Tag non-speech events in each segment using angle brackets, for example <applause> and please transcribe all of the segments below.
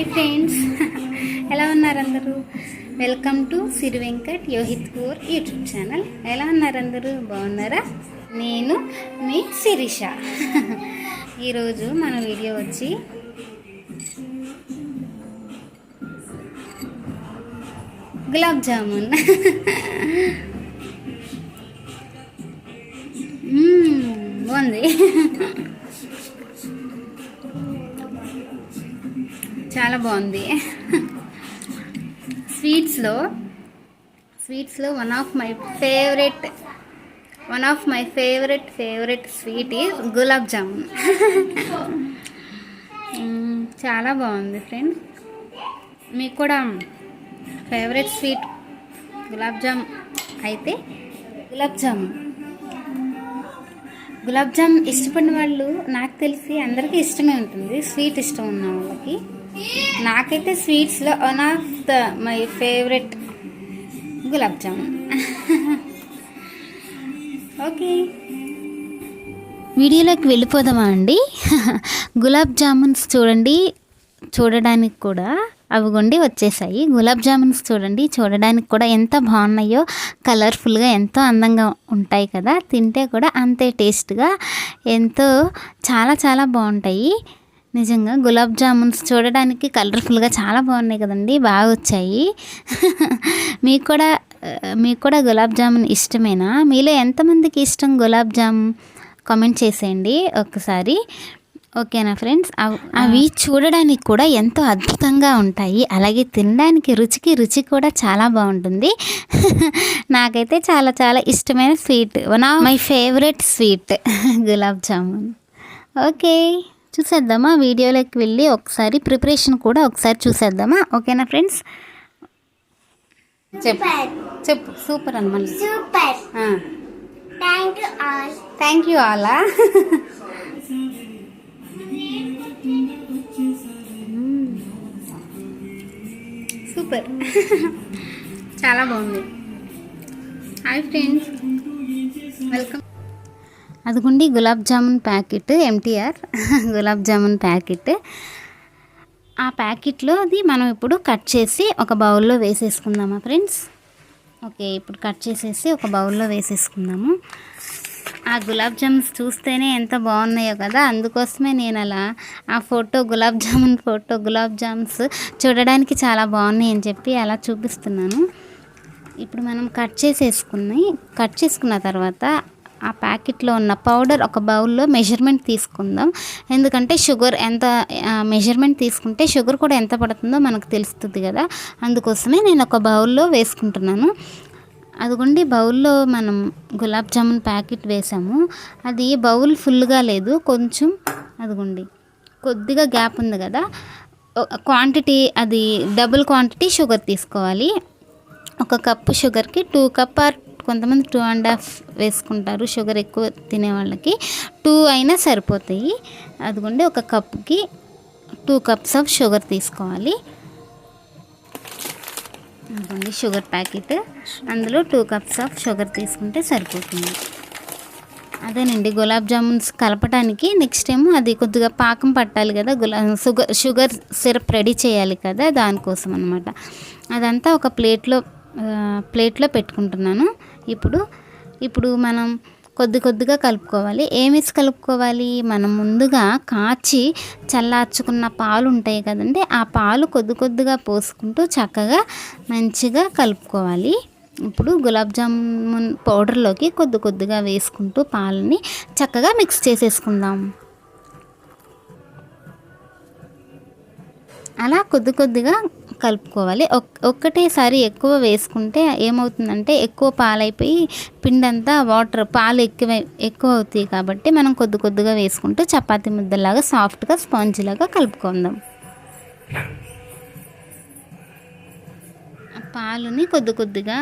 Hi friends. ఎలా ఉన్నారు అందరూ welcome to Siri Venkat Yohit Kur YouTube channel. ఎలా ఉన్నారు అందరూ బాగున్నారా? నేను మీ శిరీష. ఈరోజు మన వీడియో వచ్చి గులాబ్ జామున్. బాగుంది. చాలా బాగుంది. స్వీట్స్లో స్వీట్స్లో one of my favourite one of my favourite favourite sweet is gulab jamun చాలా బాగుంది ఫ్రెండ్ మీకు కూడా ఫేవరెట్ స్వీట్ గులాబ్ జామ్ అయితే గులాబ్ జామున్ గులాబ్ జామ్ ఇష్టపడిన వాళ్ళు నాకు తెలిసి అందరికీ ఇష్టమే ఉంటుంది. స్వీట్ ఇష్టం ఉన్న వాళ్ళకి. నాకైతే స్వీట్స్లో one of the my favourite gulab jamun. Okay వీడియోలోకి వెళ్ళిపోదామా అండి? గులాబ్ జామున్స్ చూడండి చూడడానికి కూడా అవిగొండి వచ్చేసాయి. గులాబ్ జామున్స్ చూడండి చూడడానికి కూడా ఎంత బాగున్నాయో కలర్ఫుల్గా ఎంతో అందంగా ఉంటాయి కదా తింటే కూడా అంతే టేస్ట్గా ఎంతో చాలా చాలా బాగుంటాయి. నిజంగా గులాబ్ జామున్స్ చూడడానికి కలర్ఫుల్గా చాలా బాగున్నాయి కదండి బాగా వచ్చాయి. <laughs> మీకు కూడా మీకు కూడా గులాబ్ జామున్ ఇష్టమేనా? మీలో ఎంతమందికి ఇష్టం గులాబ్ జామ్? కామెంట్ చేసేయండి ఒక్కసారి ఓకేనా ఫ్రెండ్స్? అవ్- అవి చూడడానికి కూడా ఎంతో అద్భుతంగా ఉంటాయి. అలాగే తినడానికి రుచికి రుచి కూడా చాలా బాగుంటుంది. <laughs> నాకైతే చాలా చాలా ఇష్టమైన sweet one of my favourite sweet <laughs> gulab jamun. Okay. చూసేద్దామా? వీడియోలోకి వెళ్ళి ఒకసారి ప్రిపరేషన్ కూడా ఒకసారి చూసేద్దామా? ఓకేనా ఫ్రెండ్స్? చెప్పు. చెప్పు. సూపర్ అని మళ్ళీ Super. Thank you all. Thank you all super. చాలా బాగుంది. హాయ్ ఫ్రెండ్స్ వెల్కమ్ అదిగోండి gulab jamun packet MTR <laughs> gulab jamun packet. ఆ ప్యాకెట్లో అది మనం ఇప్పుడు కట్ చేసి ఒక బౌల్లో వేసేసుకుందామా ఫ్రెండ్స్? ఓకే ఇప్పుడు కట్ చేసేసి ఒక బౌల్లో వేసేసుకుందాము. ఆ గులాబ్ జామున్స్ చూస్తేనే ఎంత బాగున్నాయో కదా అందుకోసమే నేను అలా ఆ photo gulab jamun photo gulab jams చూడడానికి చాలా బాగున్నాయి అని చెప్పి అలా చూపిస్తున్నాను. ఇప్పుడు మనం కట్ చేసేసుకున్నాయి కట్ చేసుకున్న తర్వాత ఆ ప్యాకెట్లో ఉన్న పౌడర్ ఒక బౌల్లో మెజర్మెంట్ తీసుకుందాం. ఎందుకంటే షుగర్ ఎంత మెజర్మెంట్ తీసుకుంటే షుగర్ కూడా ఎంత పడుతుందో మనకు తెలుస్తుంది కదా. అందుకోసమే నేను ఒక బౌల్లో వేసుకుంటున్నాను. అదిగోండి బౌల్లో మనం గులాబ్ జామున్ ప్యాకెట్ వేసాము. అది బౌల్ ఫుల్గా లేదు. కొంచెం అదిగోండి కొద్దిగా గ్యాప్ ఉంది కదా. క్వాంటిటీ అది డబుల్ క్వాంటిటీ షుగర్ తీసుకోవాలి. ఒక కప్పు షుగర్కి టూ కప్ ఆర్ కొంతమంది టూ అండ్ హాఫ్ వేసుకుంటారు. షుగర్ ఎక్కువ తినే వాళ్ళకి టూ అయినా సరిపోతాయి. అదిగోండి ఒక కప్కి టూ కప్స్ ఆఫ్ షుగర్ తీసుకోవాలి. అదిగోండి షుగర్ ప్యాకెట్ అందులో టూ కప్స్ ఆఫ్ షుగర్ తీసుకుంటే సరిపోతుంది. అదేనండి గులాబ్ జామున్స్ కలపడానికి నెక్స్ట్ ఏమో అది కొద్దిగా పాకం పట్టాలి కదా గులా షుగర్ షుగర్ సిరప్ రెడీ చేయాలి కదా దానికోసం అనమాట అదంతా ఒక ప్లేట్లో ప్లేట్లో పెట్టుకుంటున్నాను. ఇప్పుడు ఇప్పుడు మనం కొద్ది కొద్దిగా కలుపుకోవాలి. ఏమేసి కలుపుకోవాలి? మనం ముందుగా కాచి చల్లార్చుకున్న పాలు ఉంటాయి కదండి ఆ పాలు కొద్ది కొద్దిగా పోసుకుంటూ చక్కగా మంచిగా కలుపుకోవాలి. ఇప్పుడు గులాబ్ జామున్ పౌడర్లోకి కొద్ది కొద్దిగా వేసుకుంటూ పాలని చక్కగా మిక్స్ చేసేసుకుందాం. అలా కొద్ది కొద్దిగా కలుపుకోవాలి. ఒక్ ఒక్కటేసారి ఎక్కువ వేసుకుంటే ఏమవుతుందంటే ఎక్కువ పాలైపోయి పిండంతా వాటర్ పాలు ఎక్కువ ఎక్కువ అవుతాయి కాబట్టి మనం కొద్ది కొద్దిగా వేసుకుంటూ చపాతీ ముద్దలాగా సాఫ్ట్గా స్పాంజ్ లాగా కలుపుకుందాం. ఆ పాలుని కొద్ది కొద్దిగా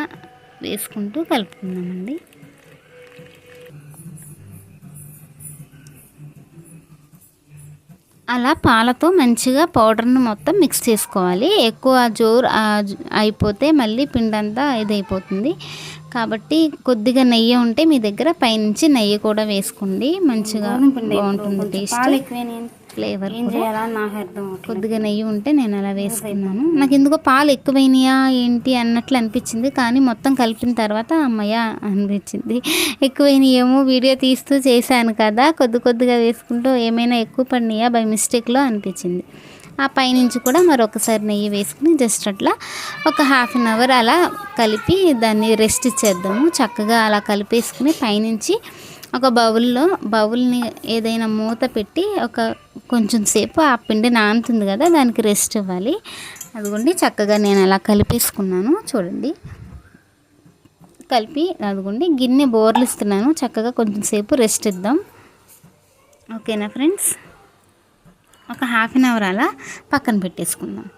వేసుకుంటూ కలుపుకుందామండి. అలా పాలతో మంచిగా పౌడర్ని మొత్తం మిక్స్ చేసుకోవాలి. ఎక్కువ జోరు అయిపోతే మళ్ళీ పిండంతా ఇదైపోతుంది. కాబట్టి కొద్దిగా నెయ్యి ఉంటే మీ దగ్గర పైనుంచి నెయ్యి కూడా వేసుకోండి. మంచిగా బాగుంటుంది టేస్ట్. ఫ్లేవర్. కొద్దిగా నెయ్యి ఉంటే నేను అలా వేసుకున్నాను. నాకు ఎందుకో పాలు ఎక్కువైనాయా ఏంటి అన్నట్లు అనిపించింది కానీ మొత్తం కలిపిన తర్వాత అమ్మయ్య అనిపించింది. ఎక్కువైనాయేమో వీడియో తీస్తూ చేశాను కదా కొద్ది కొద్దిగా వేసుకుంటూ ఏమైనా ఎక్కువ పడినాయా బై మిస్టేక్లో అనిపించింది. ఆ పైనుంచి కూడా మరొకసారి నెయ్యి వేసుకుని జస్ట్ అట్లా ఒక హాఫ్ అన్ అవర్ అలా కలిపి దాన్ని రెస్ట్ ఇచ్చేద్దాము. చక్కగా అలా కలిపేసుకుని పైనుంచి ఒక బౌల్లో బౌల్ని ఏదైనా మూత పెట్టి ఒక కొంచెం సేపు ఆ పిండి నానుతుంది కదా దానికి రెస్ట్ ఇవ్వాలి. అదిగోండి చక్కగా నేను అలా కలిపేసుకున్నాను. చూడండి. కలిపి అదిగోండి గిన్నె బోర్లు ఇస్తున్నాను. చక్కగా కొంచెం సేపు రెస్ట్ ఇద్దాం. ఓకేనా ఫ్రెండ్స్ ఒక హాఫ్ అన్ అవర్ అలా పక్కన పెట్టేసుకుందాం.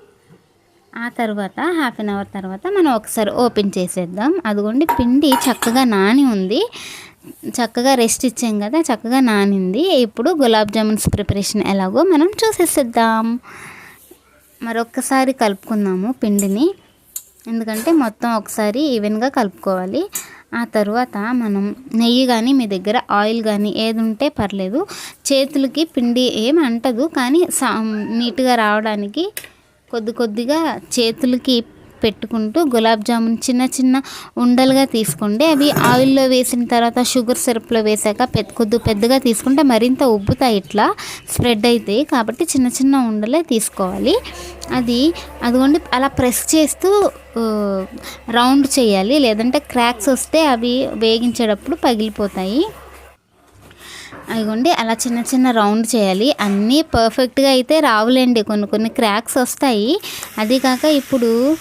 ఆ తర్వాత హాఫ్ అన్ అవర్ తర్వాత మనం ఒకసారి ఓపెన్ చేసేద్దాం. అదిగోండి పిండి చక్కగా నాని ఉంది. చక్కగా రెస్ట్ ఇచ్చాం కదా చక్కగా నానింది. ఇప్పుడు గులాబ్ జామున్స్ ప్రిపరేషన్ ఎలాగో మనం చూసేసేద్దాం. మరొక్కసారి కలుపుకుందాము పిండిని. ఎందుకంటే మొత్తం ఒకసారి ఈవెన్గా కలుపుకోవాలి. ఆ తర్వాత మనం నెయ్యి కానీ మీ దగ్గర ఆయిల్ కానీ ఏది ఉంటే పర్లేదు. చేతులకి పిండి ఏం అంటదు కానీ సా నీట్గా రావడానికి కొద్ది కొద్దిగా చేతులకి పెట్టుకుంటూ గులాబ్ జామున్ చిన్న చిన్న ఉండలుగా తీసుకోండి. అవి ఆయిల్లో వేసిన తర్వాత షుగర్ సిరప్లో వేసాక పెద్ద కొద్ది పెద్దగా తీసుకుంటే మరింత ఉబ్బుతాయి ఇట్లా స్ప్రెడ్ అవుతాయి కాబట్టి చిన్న చిన్న ఉండలే తీసుకోవాలి. అది అదిగోండి అలా ప్రెస్ చేస్తూ రౌండ్ చేయాలి. లేదంటే క్రాక్స్ వస్తే అవి వేగించేటప్పుడు పగిలిపోతాయి. అదిగోండి అలా చిన్న చిన్న రౌండ్ చేయాలి. అన్నీ పర్ఫెక్ట్గా అయితే రావులేండి. కొన్ని కొన్ని క్రాక్స్ వస్తాయి. అది కాక ఇప్పుడు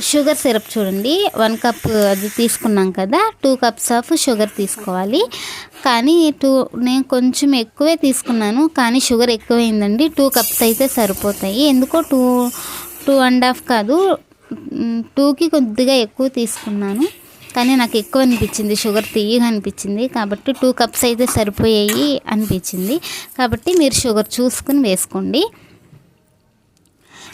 షుగర్ సిరప్ చూడండి. వన్ కప్ అది తీసుకున్నాం కదా. టూ కప్స్ ఆఫ్ షుగర్ తీసుకోవాలి. కానీ టూ నేను కొంచెం ఎక్కువే తీసుకున్నాను. కానీ షుగర్ ఎక్కువైందండి. టూ కప్స్ అయితే సరిపోతాయి. ఎందుకో టూ టూ అండ్ హాఫ్ కాదు. టూకి కొద్దిగా ఎక్కువ తీసుకున్నాను. కానీ నాకు ఎక్కువ అనిపించింది. షుగర్ తీయగా అనిపించింది. కాబట్టి టూ కప్స్ అయితే సరిపోయాయి అనిపించింది. కాబట్టి మీరు షుగర్ చూసుకుని వేసుకోండి.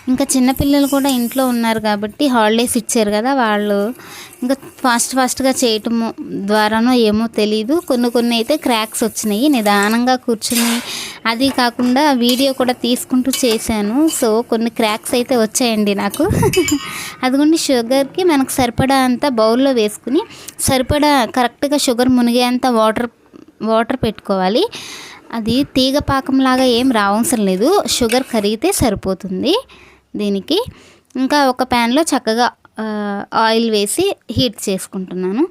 ఇంకా చిన్నపిల్లలు కూడా ఇంట్లో ఉన్నారు కాబట్టి హాలిడేస్ ఇచ్చారు కదా వాళ్ళు. ఇంకా ఫాస్ట్ ఫాస్ట్గా చేయటం ద్వారానో ఏమో తెలీదు. కొన్ని కొన్ని అయితే క్రాక్స్ వచ్చినాయి. నిదానంగా కూర్చుని అది కాకుండా వీడియో కూడా తీసుకుంటూ చేశాను. సో కొన్ని క్రాక్స్ అయితే వచ్చాయండి నాకు. <laughs> అదిగోండి షుగర్కి మనకు సరిపడా అంత బౌల్లో వేసుకుని సరిపడా కరెక్ట్గా షుగర్ మునిగేంత వాటర్ వాటర్ పెట్టుకోవాలి. అది తీగ పాకంలాగా ఏం రావసరం లేదు. షుగర్ కరిగితే సరిపోతుంది. దీనికి. ఇంకా ఒక ప్యాన్లో చక్కగా ఆయిల్ వేసి హీట్ చేసుకుంటున్నాను.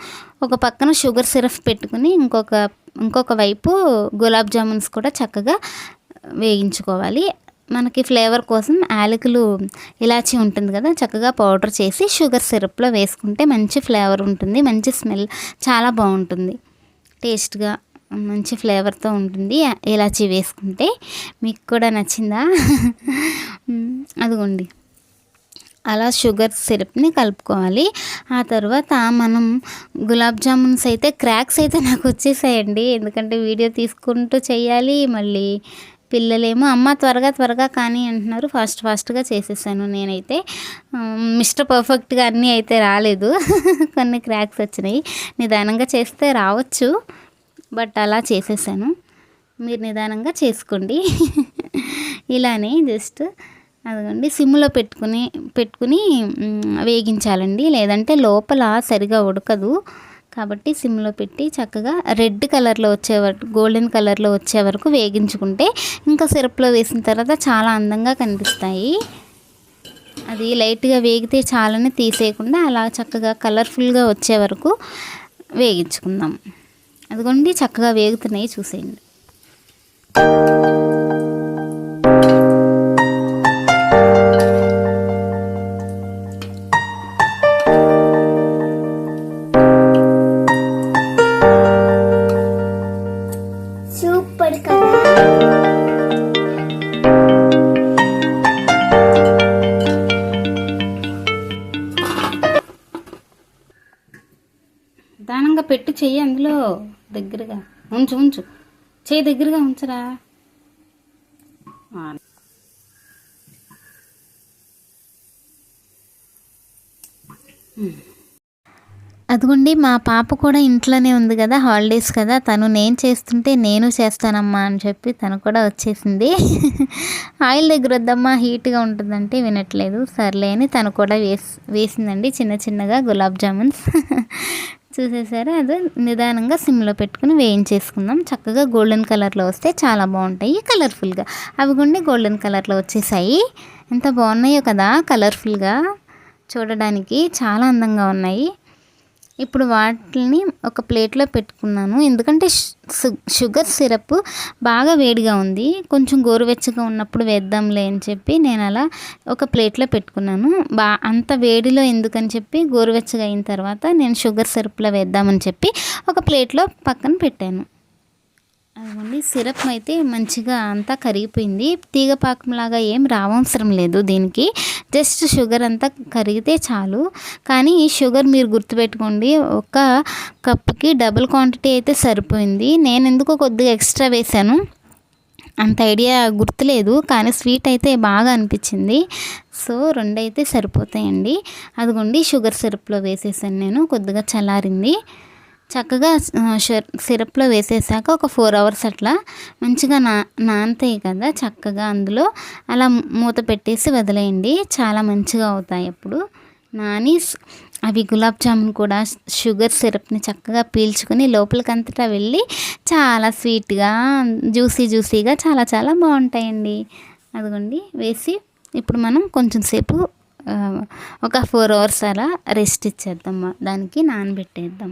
ఒక పక్కన షుగర్ సిరప్ పెట్టుకుని ఇంకొక ఇంకొక వైపు గులాబ్ జామున్స్ కూడా చక్కగా వేయించుకోవాలి. మనకి ఫ్లేవర్ కోసం యాలకులు ఇలాచి ఉంటుంది కదా చక్కగా పౌడర్ చేసి షుగర్ సిరప్లో వేసుకుంటే మంచి ఫ్లేవర్ ఉంటుంది మంచి స్మెల్ చాలా బాగుంటుంది. టేస్ట్గా మంచి ఫ్లేవర్తో ఉంటుంది. ఇలాచీ వేసుకుంటే మీకు కూడా నచ్చిందా? <laughs> అదిగోండి. అలా షుగర్ సిరప్ని కలుపుకోవాలి. ఆ తర్వాత మనం గులాబ్ జామున్స్ అయితే క్రాక్స్ అయితే నాకు వచ్చేసాయండి. ఎందుకంటే వీడియో తీసుకుంటూ చేయాలి. మళ్ళీ పిల్లలేమో అమ్మ త్వరగా త్వరగా కానీ అంటున్నారు. ఫాస్ట్ ఫాస్ట్గా చేసేసాను నేనైతే. మిస్టర్ పర్ఫెక్ట్గా అన్నీ అయితే రాలేదు. <laughs> కొన్ని క్రాక్స్ వచ్చినాయి. నిదానంగా చేస్తే రావచ్చు. బట్ అలా చేసేసాను. మీరు నిదానంగా చేసుకోండి. <laughs> ఇలానే జస్ట్ అదిగోండి సిమ్లో పెట్టుకుని పెట్టుకుని వేగించాలండి. లేదంటే లోపల సరిగా ఉడకదు. కాబట్టి సిమ్లో పెట్టి చక్కగా రెడ్ కలర్లో వచ్చే వరకు గోల్డెన్ కలర్లో వచ్చే వరకు వేగించుకుంటే ఇంకా సిరప్లో వేసిన తర్వాత చాలా అందంగా కనిపిస్తాయి. అది లైట్గా వేగితే చాలని తీసేయకుండా అలా చక్కగా కలర్ఫుల్గా వచ్చే వరకు వేగించుకుందాం. అదిగోండి చక్కగా వేగుతున్నాయి చూసేయండి. దానంగా పెట్టి చెయ్యి అందులో దగ్గరగా. ఉంచు ఉంచు. చెయ్యి దగ్గరగా ఉంచరా? అదిగోండి మా పాప కూడా ఇంట్లోనే ఉంది కదా హాలిడేస్ కదా. తను నేను చేస్తుంటే నేను చేస్తానమ్మా అని చెప్పి తను కూడా వచ్చేసింది. ఆయిల్ దగ్గర వద్దమ్మా హీట్గా ఉంటుందంటే వినట్లేదు. సర్లే అని తను కూడా వేసి వేసిందండి చిన్న చిన్నగా గులాబ్ జామున్స్. చూసేసారా? అది నిదానంగా సిమ్లో పెట్టుకుని వేయించేసుకుందాం. చక్కగా గోల్డెన్ కలర్లో వస్తే చాలా బాగుంటాయి. కలర్ఫుల్గా. అవి గుండి గోల్డెన్ కలర్లో వచ్చేసాయి. ఎంత బాగున్నాయో కదా కలర్ఫుల్గా. చూడడానికి చాలా అందంగా ఉన్నాయి. ఇప్పుడు వాటిని ఒక ప్లేట్లో పెట్టుకున్నాను. ఎందుకంటే షుగర్ సిరప్ బాగా వేడిగా ఉంది. కొంచెం గోరువెచ్చగా ఉన్నప్పుడు వేద్దాంలే అని చెప్పి నేను అలా ఒక ప్లేట్లో పెట్టుకున్నాను. బా అంత వేడిలో ఎందుకని చెప్పి గోరువెచ్చగా అయిన తర్వాత నేను షుగర్ సిరప్లో వేద్దామని చెప్పి ఒక ప్లేట్లో పక్కన పెట్టాను. అదిగోండి సిరప్ అయితే మంచిగా అంతా కరిగిపోయింది. తీగ పాకంలాగా ఏం రావసరం లేదు దీనికి. జస్ట్ షుగర్ అంతా కరిగితే చాలు. కానీ ఈ షుగర్ మీరు గుర్తుపెట్టుకోండి ఒక కప్కి డబుల్ క్వాంటిటీ అయితే సరిపోయింది. నేను ఎందుకో కొద్దిగా ఎక్స్ట్రా వేశాను. అంత ఐడియా గుర్తులేదు కానీ స్వీట్ అయితే బాగా అనిపించింది. సో రెండైతే సరిపోతాయండి. అదిగోండి షుగర్ సిరప్లో వేసేసాను నేను. కొద్దిగా చల్లారింది. చక్కగా సిరప్లో వేసేసాక ఒక ఫోర్ అవర్స్ అట్లా మంచిగా నా నానతాయి కదా చక్కగా అందులో. అలా మూత పెట్టేసి వదిలేయండి. చాలా మంచిగా అవుతాయి అప్పుడు నాని అవి గులాబ్ జామున్ కూడా షుగర్ సిరప్ని చక్కగా పీల్చుకుని లోపలికంతటా వెళ్ళి చాలా స్వీట్గా జ్యూసీ జ్యూసీగా చాలా చాలా బాగుంటాయండి. అదిగోండి వేసి ఇప్పుడు మనం కొంచెం సేపు ఒక ఫోర్ అవర్స్ అలా రెస్ట్ ఇచ్చేద్దాం. దానికి నానబెట్టేద్దాం.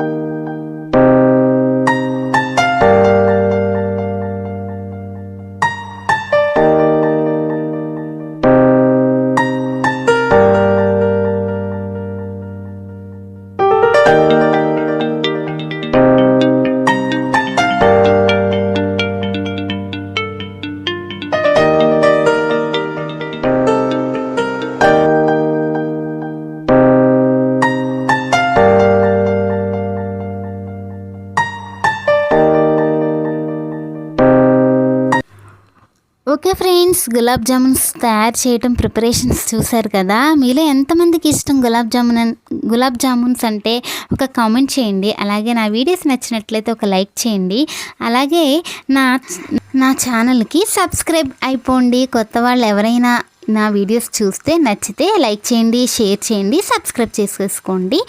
ఓకే ఫ్రెండ్స్ గులాబ్ జామున్స్ తయారు చేయటం ప్రిపరేషన్స్ చూశారు కదా? మీలో ఎంతమందికి ఇష్టం గులాబ్ జామున్ అన్- గులాబ్ జామున్స్ అంటే ఒక కామెంట్ చేయండి. అలాగే నా వీడియోస్ నచ్చినట్లయితే ఒక లైక్ చేయండి. అలాగే నా నా ఛానల్కి సబ్స్క్రైబ్ అయిపోండి. కొత్త వాళ్ళు ఎవరైనా నా వీడియోస్ చూస్తే నచ్చితే లైక్ చేయండి షేర్ చేయండి సబ్స్క్రైబ్ చేసేసుకోండి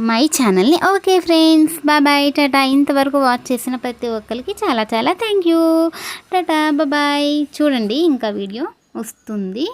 మై ఛానల్ని ఓకే ఫ్రెండ్స్. బా బాయ్. టాటా. ఇంతవరకు వాచ్ చేసిన ప్రతి ఒక్కరికి చాలా చాలా థ్యాంక్ యూ. టాటా. బాయ్. చూడండి ఇంకా వీడియో వస్తుంది.